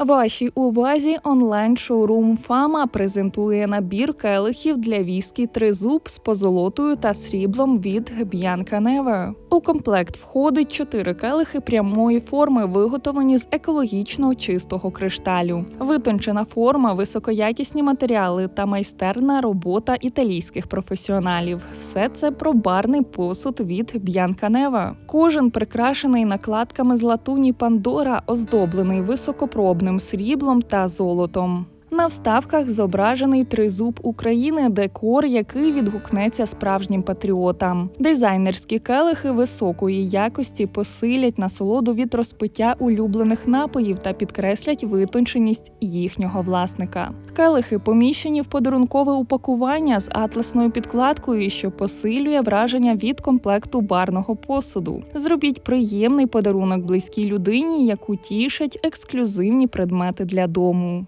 Вашій увазі онлайн-шоурум Фама презентує набір келихів для віскі тризуб з позолотою та сріблом від Б'янка Never. У комплект входить чотири келихи прямої форми, виготовлені з екологічно чистого кришталю. Витончена форма, високоякісні матеріали та майстерна робота італійських професіоналів. Все це про барний посуд від Never. Кожен прикрашений накладками з латуні Пандора, оздоблений високопробним сріблом та золотом. На вставках зображений тризуб України, декор, який відгукнеться справжнім патріотам. Дизайнерські келихи високої якості посилять насолоду від розпиття улюблених напоїв та підкреслять витонченість їхнього власника. Келихи поміщені в подарункове упакування з атласною підкладкою, що посилює враження від комплекту барного посуду. Зробіть приємний подарунок близькій людині, яку тішать ексклюзивні предмети для дому.